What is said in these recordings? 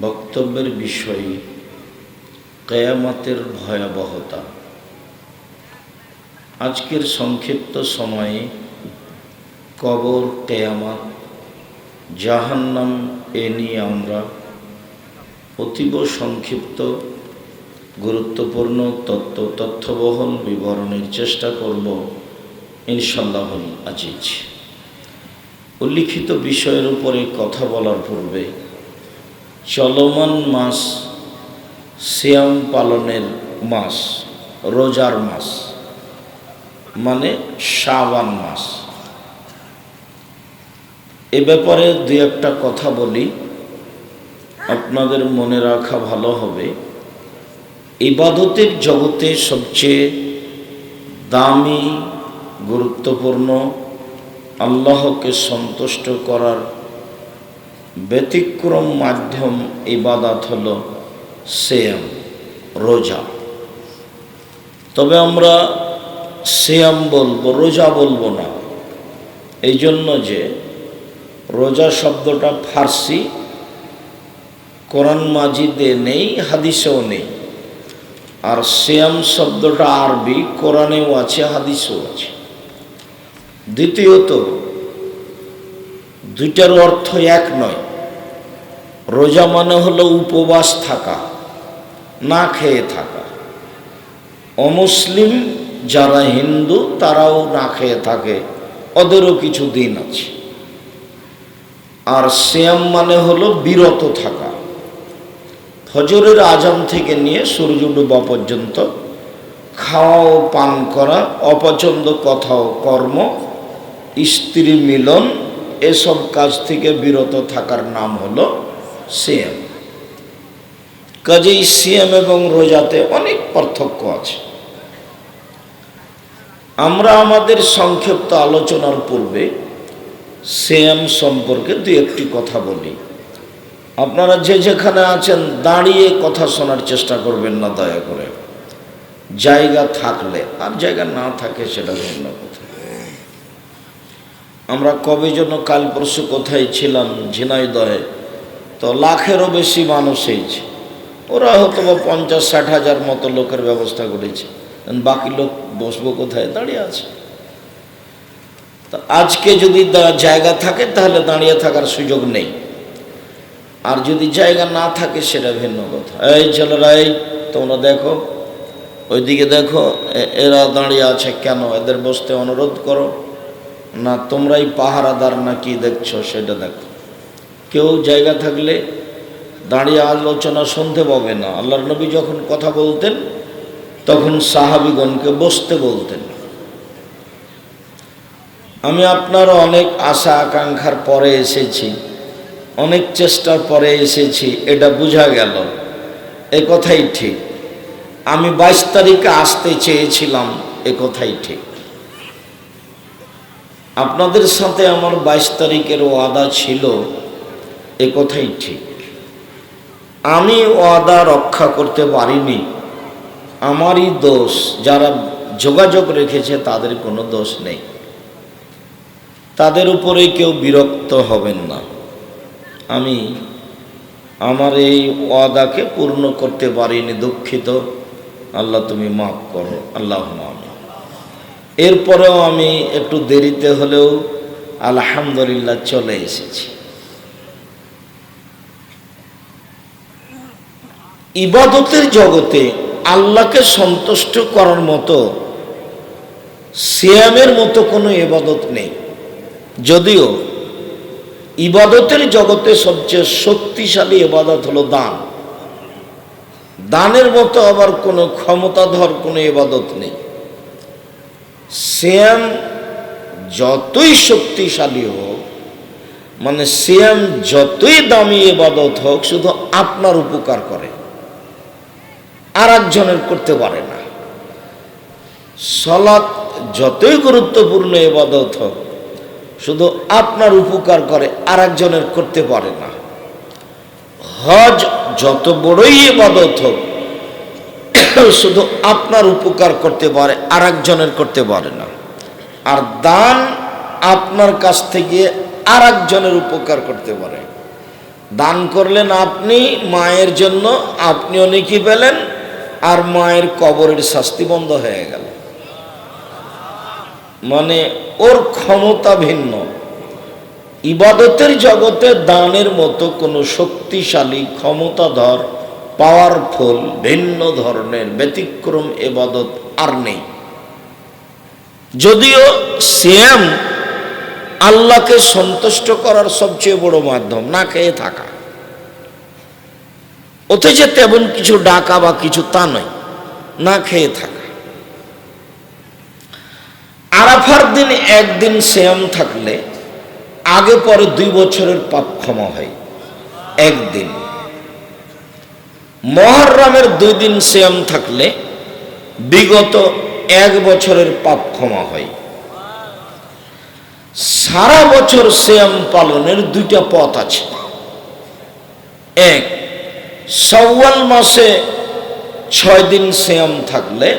বক্তব্যের বিষয় কেয়ামতের ভয়াবহতা। আজকের সংক্ষিপ্ত সময়ে কবর, কেয়ামত, জাহান্নাম এ নিয়ে আমরা অতীব সংক্ষিপ্ত, গুরুত্বপূর্ণ তত্ত্ব তথ্যবহল বিবরণের চেষ্টা করব ইনশাল্লাহ আজিজ। উল্লিখিত বিষয়ের উপরে কথা বলার পূর্বে চলমান মাস সিয়াম পালনের মাস, রোজার মাস মানে শাবান মাস। এ ব্যাপারে দু একটা কথা বলি, আপনাদের মনে রাখা ভালো হবে। ইবাদতের জগতে সবচেয়ে দামি, গুরুত্বপূর্ণ, আল্লাহকে সন্তুষ্ট করার ব্যতিক্রম মাধ্যম ইবাদাত হল সেয়াম, রোজা। তবে আমরা সেয়াম বলব, রোজা বলব না। এই জন্য যে রোজা শব্দটা ফার্সি, কোরআন মাজিদে নেই, হাদিসেও নেই। আর শ্যাম শব্দটা আরবি, কোরআনেও আছে, হাদিসেও আছে। দ্বিতীয়ত, দুইটার অর্থ এক নয়। রোজা মানে হলো উপবাস থাকা, না খেয়ে থাকা। অমুসলিম যারা হিন্দু, তারাও না খেয়ে থাকে, ওদেরও কিছু দিন আছে। আর শ্যাম মানে হলো বিরত থাকা। ফজরের আজাম থেকে নিয়ে সূর্য ডুবা পর্যন্ত খাওয়া ও পান করা, অপছন্দ কথা ও কর্ম, স্ত্রী মিলন, এসব কাজ থেকে বিরত থাকার নাম হলো সিএম কাজেই সিএম এবং রোজাতে অনেক পার্থক্য আছে। আমরা আমাদের সংক্ষিপ্ত আলোচনার পূর্বে সিএম সম্পর্কে দু একটি কথা বলি। আপনারা যে যেখানে আছেন, দাঁড়িয়ে কথা শোনার চেষ্টা করবেন না দয়া করে। জায়গা থাকলে, আর জায়গা না থাকে সেটা ভিন্ন কথা। আমরা কবে জন্য কাল পরশু কোথায় ছিলাম, ঝিনাইদহে তো লাখেরও বেশি মানুষ হয়েছে ওরা হয়তো বা পঞ্চাশ, ষাট হাজার মতো লোকের ব্যবস্থা করেছে। বাকি লোক বসবো কোথায়? দাঁড়িয়ে আছে। তা আজকে যদি জায়গা থাকে, তাহলে দাঁড়িয়ে থাকার সুযোগ নেই। আর যদি জায়গা না থাকে, সেটা ভিন্ন কথা। এই ছেলেরা এই তোমরা দেখো, ওইদিকে দেখো এরা দাঁড়িয়ে আছে কেন? এদের বসতে অনুরোধ করো। না তোমরাই পাহারাদার না কি দেখছ, সেটা দেখো। কেউ জায়গা থাকলে দাঁড়িয়ে আলোচনা শুনতে পাবে না। আল্লাহর নবী যখন কথা বলতেন, তখন সাহাবিগণকে বসতে বলতেন। আমি আপনার অনেক আশা আকাঙ্ক্ষার পরে এসেছি, অনেক চেষ্টার পরে এসেছি, এটা বোঝা গেল। এ কথাই ঠিক। আমি বাইশ তারিখে আসতে চেয়েছিলাম, এ কথাই ঠিক। আপনাদের সাথে আমার বাইশ তারিখের ওয়াদা ছিল এ কথাই ঠিক। আমি ওয়াদা রক্ষা করতে পারিনি। আমারই দোষ, যারা যোগাযোগ রেখেছে তাদের কোনো দোষ নেই। তাদের উপরে কেউ বিরক্ত হবেন না। আমি আমার এই ওয়াদাকে পূর্ণ করতে পারিনি, দুঃখিত। আল্লাহ তুমি মাফ করো আল্লাহ আমি এরপরেও আমি একটু দেরিতে হলেও আলহামদুলিল্লাহ চলে এসেছি। ইবাদতের জগতে আল্লাহকে সন্তুষ্ট করার মতো সিয়ামের মতো কোনো ইবাদত নেই। যদিও ইবাদতের জগতে সবচেয়ে শক্তিশালী ইবাদত হলো দান। দানের মতো আবার কোনো ক্ষমতাধর কোনো ইবাদত নেই। শ্যাম যতই শক্তিশালী হোক মানে শ্যাম যতই দামি ইবাদত হোক, শুধু আপনার উপকার করে। আর একজনের করতে পারে না। সলাৎ যতই গুরুত্বপূর্ণ ইবাদত হোক, শুধু আপনার উপকার করে আর একজনের করতে পারে না। হজ যত বড়ই এবাদত হোক, শুধু আপনার উপকার করতে পারে আর একজনের করতে পারে না। আর দান আপনার কাছ থেকে আর একজনের উপকার করতে পারে। দান করলেন আপনি, মায়ের জন্য আপনিও নেকি পেলেন আর মায়ের কবরের শাস্তি বন্ধ হয়ে গেল। মানে ওর ক্ষমতা ভিন্ন। ইবাদতের জগতে দানের মতো কোনো শক্তিশালী, ক্ষমতাধর পাওয়ারফুল ভিন্ন ধরনের, ব্যতিক্রম এবাদত আর নেই। যদিও সিয়াম আল্লাহকে সন্তুষ্ট করার সবচেয়ে বড় মাধ্যম, না খেয়ে থাকা। যে তেমন কিছু ডাকা বা কিছু তা নয়, না খেয়ে থাকা। আরাফার দিন একদিন শ্যাম থাকলে আগে পরে দুই বছরের পাপ ক্ষমা হয়, একদিন। মহরমের দুই দিন শ্যাম থাকলে বিগত এক বছরের পাপ ক্ষমা হয়। সারা বছর শ্যাম পালনের দুইটা পথ আছে। এক সওয়াল মাসে ছয় দিন শ্যাম থাকলে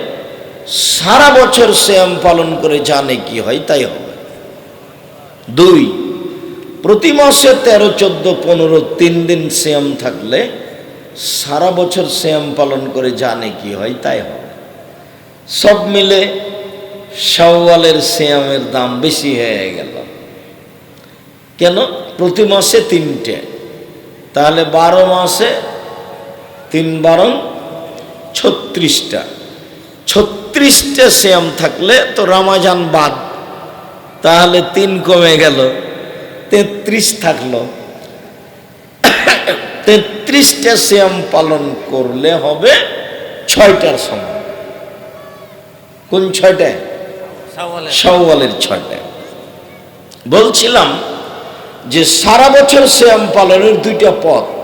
সারা বছর শ্যাম পালন করে জানে কি হয়, তাই হবে। দুই, প্রতি মাসে তেরো, চোদ্দ, পনেরো, তিন দিন শ্যাম থাকলে সারা বছর শ্যাম পালন করে জানে কি হয়, তাই হবে। সব মিলে সওয়ালের শ্যামের দাম বেশি হয়ে গেল। কেন? প্রতি মাসে তিনটে। তাহলে বারো মাসে তিন বারং ছত্রিশটা। ছত্রিশটা শ্যাম থাকলে তো রামাজান বাদ। তাহলে তিন কমে গেল তেত্রিশ থাকল। তেত্রিশটা শ্যাম পালন করলে হবে ছয়টার সময়। কোন ছয়টায়? সওয়ালের ছয়টায়। বলছিলাম যে সারা বছর শ্যাম পালনের দুইটা পথ।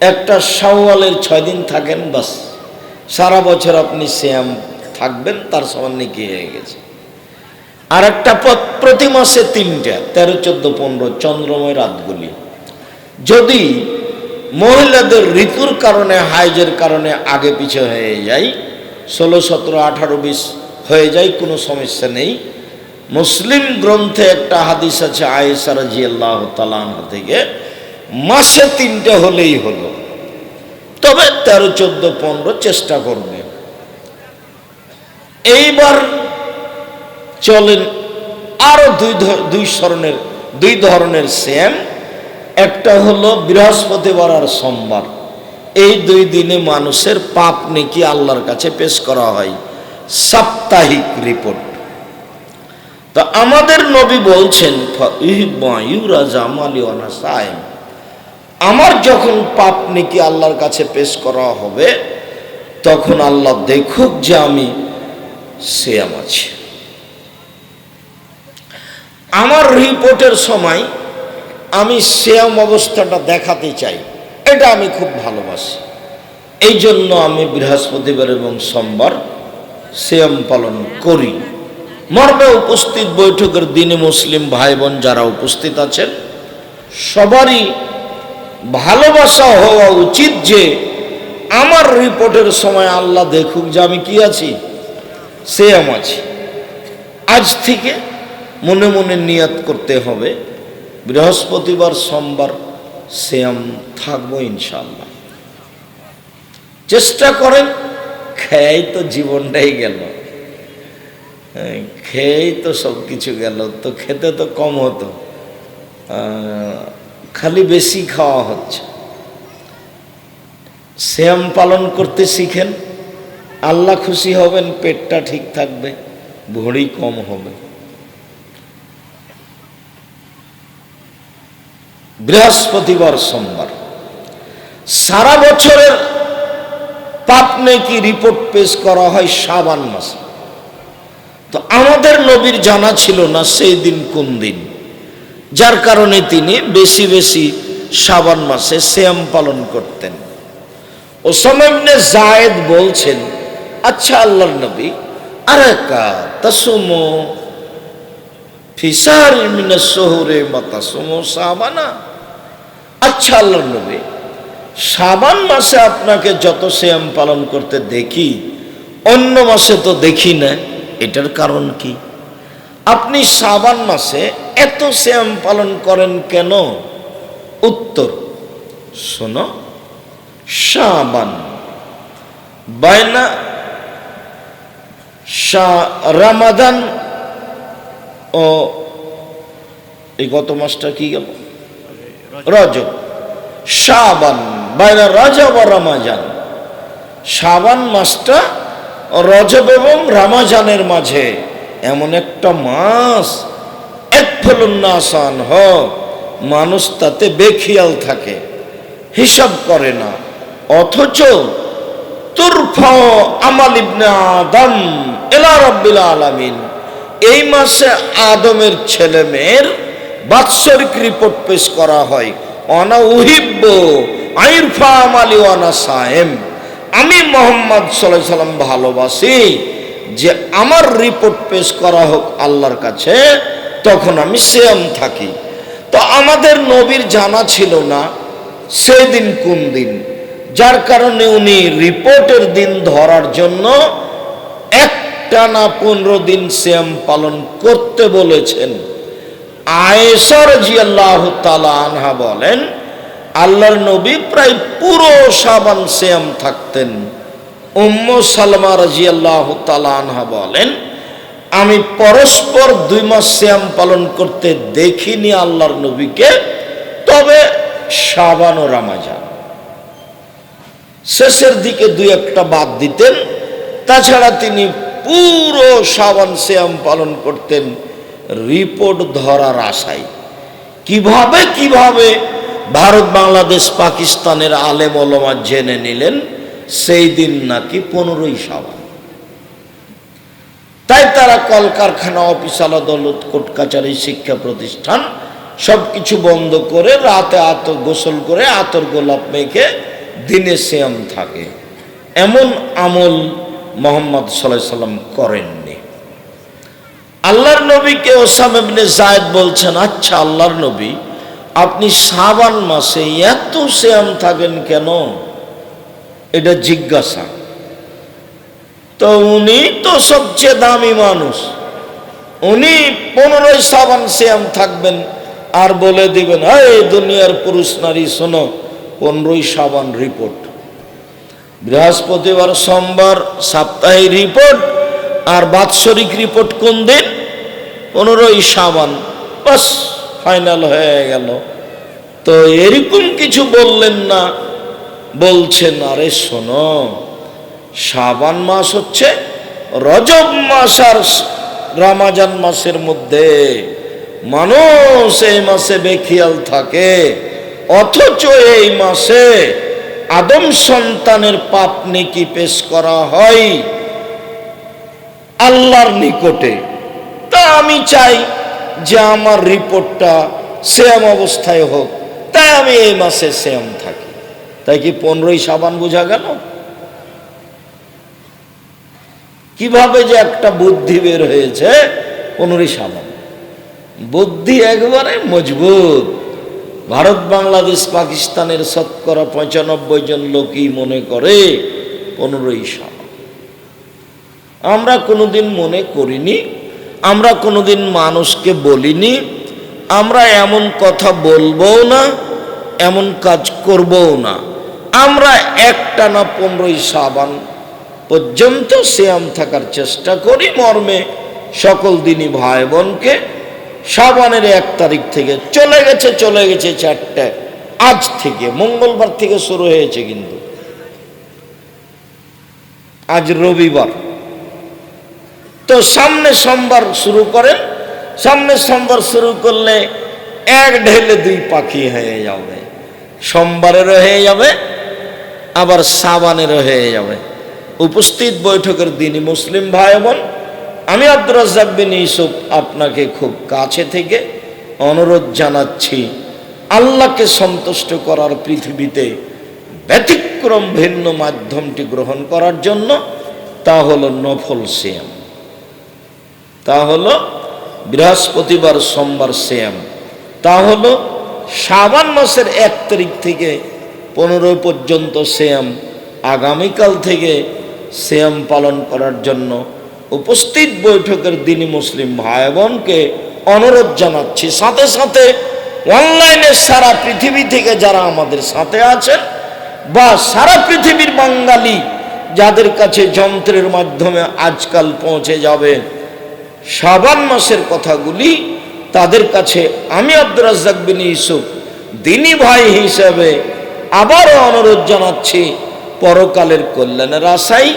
একটা সওয়ালের ছয় দিন থাকেন, বাস। সারা বছর আপনি শ্যাম থাকবেন, তার সমান নাকি হয়ে গেছে। আর একটা প্রতি মাসে তিনটা, তেরো, চোদ্দ, পনেরো, চন্দ্রময় রাতগুলি। যদি মহিলাদের ঋতুর কারণে, হাইজের কারণে আগে পিছে হয়ে যায় ষোলো, সতেরো, আঠারো, বিশ হয়ে যায় কোনো সমস্যা নেই। মুসলিম গ্রন্থে একটা হাদিস আছে আয়েসা রাজি আল্লাহ তালান থেকে মাসে তিনটে হলেই হলো। তবে তেরো, চোদ্দ, পনেরো চেষ্টা করবে এইবার চলেন আরও দুই দুই ধরনের দুই ধরনের সেম। একটা হলো বৃহস্পতিবার আর সোমবার। এই দুই দিনে মানুষের পাপ নেকি আল্লাহর কাছে পেশ করা হয়। সাপ্তাহিক রিপোর্ট। তো আমাদের নবী বলছেন সাইম। আমার যখন পাপ নেকি আল্লাহর কাছে পেশ করা হবে, তখন আল্লাহ দেখুক যে আমি সেয়াম আছি। আমার রিপোর্টের সময় আমি শ্যাম অবস্থাটা দেখাতে চাই। এটা আমি খুব ভালোবাসি। এই জন্য আমি বৃহস্পতিবার এবং সোমবার শ্যাম পালন করি। মর্মে উপস্থিত বৈঠকের দিনে মুসলিম ভাই বোন যারা উপস্থিত আছেন, সবারই ভালোবাসা হওয়া উচিত যে আমার রিপোর্টের সময় আল্লাহ দেখুক যে আমি কি আছি শ্যাম আছি। আজ থেকে মনে মনে নিয়াত করতে হবে, বৃহস্পতিবার, সোমবার শ্যাম থাকব ইনশাল্লাহ চেষ্টা করেন খেয়েই তো জীবনটাই গেল। খেয়েই তো সব কিছু গেল, তো খেতে তো কম হতো। খালি বেশি খাওয়া হচ্ছে। শ্যাম পালন করতে শিখেন, আল্লাহ খুশি হবেন, পেটটা ঠিক থাকবে, ভড়ি কম হবে। বৃহস্পতিবার সোমবার। সারা বছরের পাপ নেকি রিপোর্ট পেশ করা হয় সাবান মাসে। তো আমাদের নবীর জানা ছিল না সেই দিন কোন দিন। যার কারণে তিনি বেশি বেশি সাবান মাসে শ্যাম পালন করতেন। ওসামাইবনে জায়েদ বলছেন আচ্ছা আল্লাহর নবী আরে কা ফিসার মিনা শহরে সাবানা আচ্ছা আল্লাহর নবী সাবান মাসে আপনাকে যত শ্যাম পালন করতে দেখি, অন্য মাসে তো দেখি না। এটার কারণ কি? আপনি সাবান মাসে এত শ্যাম পালন করেন কেন? উত্তর, শোনো, শাবান বায়না রামাদান ও এই গত মাসটা কি গেল? রজব। শাবান, বাইনা রজব ও রমাজান। শাবান মাসটা রজব এবং রামাজানের মাঝে এমন একটা মাস ফলুন্নাসান হ মানুষ তাতে বেখিয়াল থাকে, হিসাব করে না। অথচ তুরফা আমাল ইবনে আদম এলা রব্বিল আলামিন। এই মাসে আদমের ছেলে মেয়ের বাৎসরিক রিপোর্ট পেশ করা হয়। অনা উহিব্ব আইরফা আমালি ওয়ানা সায়েম। আমি মোহাম্মদ সাল্লাহ সাল্লাম ভালোবাসি যে আমার রিপোর্ট পেশ করা হোক আল্লাহর কাছে তখন আমি সেম থাকি। তো আমাদের নবীর জানা ছিল না সেদিন কোন দিন। যার কারণে উনি রিপোর্টের দিন ধরার জন্য একটা না পনেরো দিন শ্যাম পালন করতে বলেছেন। আয়েসর জিয়াল্লাহ তালা আনহা বলেন, আল্লাহর নবী প্রায় পুরো সাবান শ্যাম থাকতেন। উম্ম সালমা রাজিয়াল্লাহ তালা আনহা বলেন আমি পরস্পর দুই মাস শ্যাম পালন করতে দেখিনি আল্লাহর নবীকে, তবে সাবান ও রামাজান। শেষের দিকে দুই একটা বাদ দিতেন, তাছাড়া তিনি পুরো সাবান শ্যাম পালন করতেন রিপোর্ট ধরার আশায়। কীভাবে কীভাবে ভারত, বাংলাদেশ, পাকিস্তানের আলেম ওলমা জেনে নিলেন, সেই দিন নাকি পনেরোই সাবান তাই তারা কলকারখানা, অফিস আদালত কোর্ট, কাচারি, শিক্ষা প্রতিষ্ঠান সব কিছু বন্ধ করে রাতে আতর গোসল করে আতর গোলাপ মেখে দিনে শ্যাম থাকে। এমন আমল মোহাম্মদ সাল্লাহ সাল্লাম করেননি। আল্লাহর নবীকে ওসাম ইবনে জায়দ বলছেন আচ্ছা আল্লাহর নবী, আপনি সাবান মাসে এত শ্যাম থাকেন কেন? এটা জিজ্ঞাসা। তো উনি তো সবচেয়ে দামি মানুষ। উনি পনেরোই সাবান শ্যাম থাকবেন আর বলে দিবেন, এই দুনিয়ার পুরুষ নারী, শোনো, পনেরোই সাবান রিপোর্ট বৃহস্পতিবার, সোমবার সাপ্তাহিক রিপোর্ট আর বাৎসরিক রিপোর্ট কোন দিন? পনেরোই সাবান বাস ফাইনাল হয়ে গেল। তো এরকম কিছু বললেন না, বলছেন, আরে শোনো সাবান মাস হচ্ছে রজব মাস আর রামাজান মাসের মধ্যে। মানুষ এই মাসে বেখিয়াল থাকে, অথচ এই মাসে আদম সন্তানের পাপ নেকি পেশ করা হয় আল্লাহর নিকটে। তা আমি চাই যে আমার রিপোর্টটা সেম অবস্থায় হোক তাই আমি এই মাসে সেম থাকি। তাই কি পনেরোই সাবান বোঝা গেল? কীভাবে যে একটা বুদ্ধি বের হয়েছে পনেরোই সাবান বুদ্ধি একবারে মজবুত। ভারত, বাংলাদেশ, পাকিস্তানের শতকরা পঁচানব্বই জন লোকই মনে করে পনেরোই সাবান আমরা কোনোদিন মনে করিনি, আমরা কোনোদিন মানুষকে বলিনি, আমরা এমন কথা বলবও না, এমন কাজ করবও না। আমরা একটানা পনেরোই সাবান পর্যন্ত শ্যাম থাকার চেষ্টা করি, মর্মে সকল দিনই ভাই বোনকে সাবানের এক তারিখ থেকে চলে গেছে চলে গেছে চারটে আজ থেকে, মঙ্গলবার থেকে শুরু হয়েছে কিন্তু। আজ রবিবার। তো সামনে সোমবার শুরু করেন, সামনে সোমবার শুরু করলে এক ঢেলে দুই পাখি হয়ে যাবে, সোমবারেরও হয়ে যাবে, আবার সাবানেরও হয়ে যাবে। উপস্থিত বৈঠকের দিনই মুসলিম ভাই বোন, আমি আব্দুর রাজ্জাক বিন ইউসুফ আপনাকে খুব কাছে থেকে অনুরোধ জানাচ্ছি, আল্লাহকে সন্তুষ্ট করার পৃথিবীতে ব্যতিক্রম ভিন্ন মাধ্যমটি গ্রহণ করার জন্য তা হলো নফল শ্যাম তা হলো বৃহস্পতিবার সোমবার শ্যাম তা হলো শ্রাবণ মাসের এক তারিখ থেকে পনেরো পর্যন্ত শ্যাম আগামীকাল থেকে শ্যাম পালন করার জন্য উপস্থিত বৈঠকের দিনই মুসলিম ভাই বোনকে অনুরোধ জানাচ্ছি, সাথে সাথে অনলাইনে সারা পৃথিবী থেকে যারা আমাদের সাথে আছেন বা সারা পৃথিবীর বাঙালি যাদের কাছে যন্ত্রের মাধ্যমে আজকাল পৌঁছে যাবে শাবান মাসের কথাগুলি তাদের কাছে আমি আব্দুর রাজ্জাক বিন ইউসুফ, দিনী ভাই হিসেবে আবারও অনুরোধ জানাচ্ছি পরকালের কল্যাণের আশায়,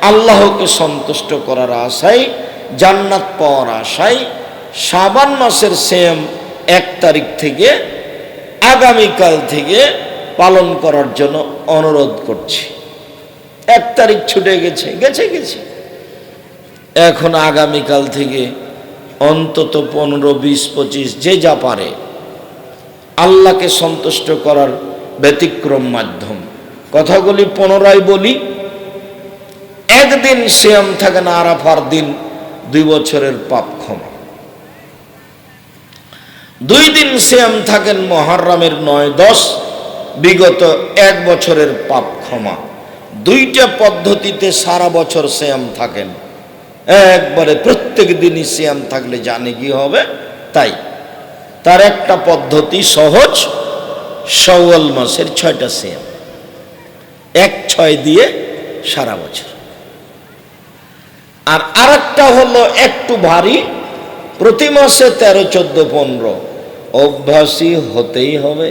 আল্লাহকে সন্তুষ্ট করার আশায়, জান্নাত পাওয়ার আশায়, শাবান মাসের সেম এক তারিখ থেকে আগামীকাল থেকে পালন করার জন্য অনুরোধ করছি। এক তারিখ ছুটে গেছে গেছে গেছে। এখন আগামীকাল থেকে অন্তত পনেরো, বিশ, পঁচিশ, যে যা পারে, আল্লাহকে সন্তুষ্ট করার ব্যতিক্রম মাধ্যম। কথাগুলি পুনরায় বলি। একদিন শ্যাম থাকে না, আরাফার দিন, দুই বছরের পাপ ক্ষমা। দুই দিন শ্যাম থাকেন মহারামের নয় দশ, বিগত এক বছরের পাপ ক্ষমা। দুইটা পদ্ধতিতে সারা বছর শ্যাম থাকেন। একবারে প্রত্যেক দিনই শ্যাম থাকলে জানে কি হবে? তাই। তার একটা পদ্ধতি সহজ সওয়াল মাসের ছয়টা শ্যাম এক ছয় দিয়ে সারা বছর। আর আরেকটা হলো একটু ভারী, প্রতি মাসে তেরো, চোদ্দ, পনেরো। অভ্যাসী হতেই হবে।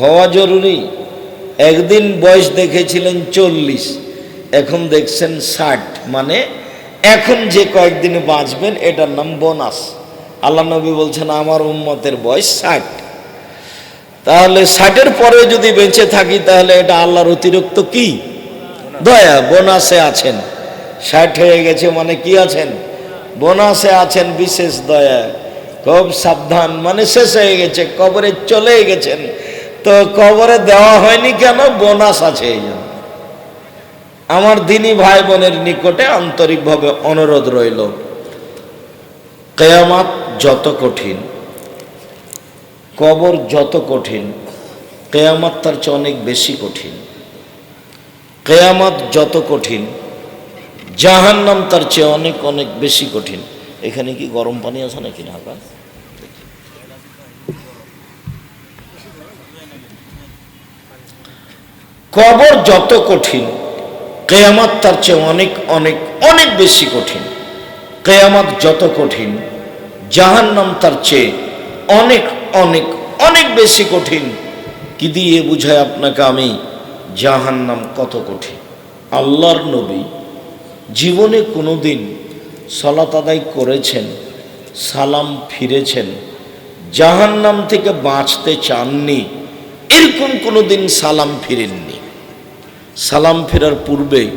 হওয়া জরুরি। একদিন বয়স দেখেছিলেন চল্লিশ, এখন দেখছেন ষাট। মানে এখন যে কয়েকদিন বাঁচবেন, এটার নাম বোনাস। আল্লাহ নবী বলছেন, আমার উম্মতের বয়স ষাট। তাহলে ষাটের পরে যদি বেঁচে থাকি, তাহলে এটা আল্লাহর অতিরিক্ত কি? দয়া, বোনাসে আছেন। ষাট হয়ে গেছে মানে কি আছেন? বোনাসে আছেন, বিশেষ দয়া। খুব সাবধান মানে শেষ হয়ে গেছে, কবরে চলে গেছেন। তো কবরে দেওয়া হয়নি কেন? বোনাস আছে এই জন্য। আমার দিনী ভাই বোনের নিকটে আন্তরিকভাবে অনুরোধ রইল। কেয়ামাত যত কঠিন কবর যত কঠিন, কেয়ামাত তার চেয়ে অনেক বেশি কঠিন। কেয়ামাত যত কঠিন, জাহান্নাম তার চেয়ে অনেক অনেক বেশি কঠিন। এখানে কি গরম পানি আছে নাকি ঢাকা কবর যত কঠিন, কেয়ামাত তার চেয়ে অনেক অনেক অনেক বেশি কঠিন। কেয়ামাত যত কঠিন, জাহান্নাম তার চেয়ে অনেক অনেক অনেক বেশি কঠিন। কি দিয়ে বুঝায় আপনাকে আমি? জাহান্নাম কত কঠিন। আল্লাহর নবী জীবনে কোনো দিন সলাত আদায় করেছেন, সালাম ফিরেছেন, জাহান্নাম থেকে বাঁচতে চাননি, এরকম কোনো দিন সালাম ফিরেননি। সালাম ফেরার পূর্বে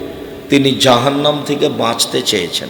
তিনি জাহান্নাম থেকে বাঁচতে চেয়েছেন।